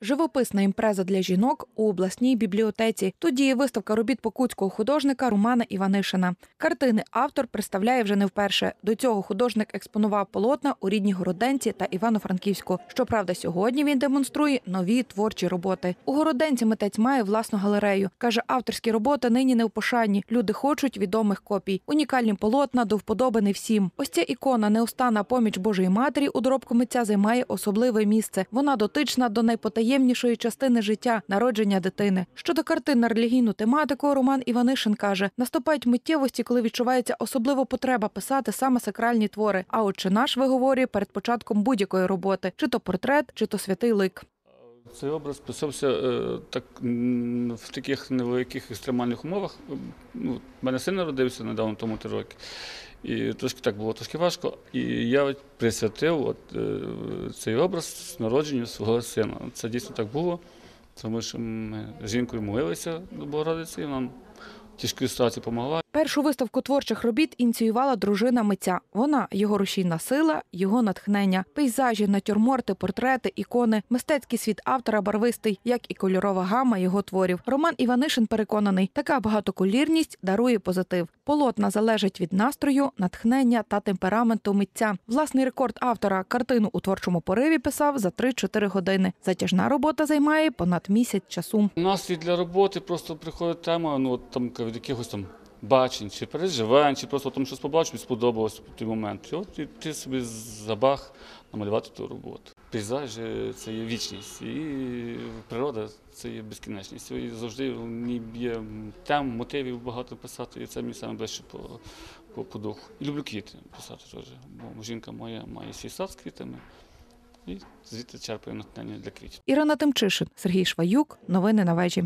Живописна імпреза для жінок у обласній бібліотеці. Тут діє виставка робіт покутського художника Романа Іванишина. Картини автор представляє вже не вперше. До цього художник експонував полотна у рідній Городенці та Івано-Франківську. Щоправда, сьогодні він демонструє нові творчі роботи. У Городенці митець має власну галерею. Каже, авторські роботи нині не в пошані. Люди хочуть відомих копій. Унікальні полотна до вподоби всім. Ось ця ікона неустана поміч Божої Матері у доробку митця займає особливе місце. Вона дотична до найпотаємнішої частини життя народження дитини. Щодо картин на релігійну тематику, Роман Іванишин каже: наступають миттєвості, коли відчувається особлива потреба писати саме сакральні твори. А отче наш виговорює перед початком будь-якої роботи, чи то портрет, чи то святий лик. Цей образ писався е, так, в таких невеликих екстремальних умовах. Ну, мене син народився недавно, тому три роки. І трошки так було трошки важко. І я присвятив от, е, цей образ народженню свого сина. Це дійсно так було, тому що ми з жінкою молилися до Богородиці, і нам тяжкій ситуації допомогла. Першу виставку творчих робіт ініціювала дружина митця. Вона його рушійна сила, його натхнення, пейзажі, натюрморти, портрети, ікони, мистецький світ автора барвистий, як і кольорова гама його творів. Роман Іванишин переконаний, така багатоколірність дарує позитив. Полотна залежать від настрою, натхнення та темпераменту митця. Власний рекорд автора картину у творчому пориві писав за 3-4 години. Затяжна робота займає понад місяць часу. Настрій для роботи просто приходить тема, ну там від якихось там бачень, чи переживань, чи просто там щось побачив сподобалось в той момент. І от і ти собі забаг намалювати ту роботу. Пейзажі це є вічність, і природа це є безкінечність. І завжди в ній є тем, мотивів багато писати, і це мені саме по, по, по духу. І люблю квіти писати теж, бо жінка моя має свій сад з квітами. І звідти черпаю натхнення для квітів. Ірина Тимчишин, Сергій Шваюк. Новини на вежі.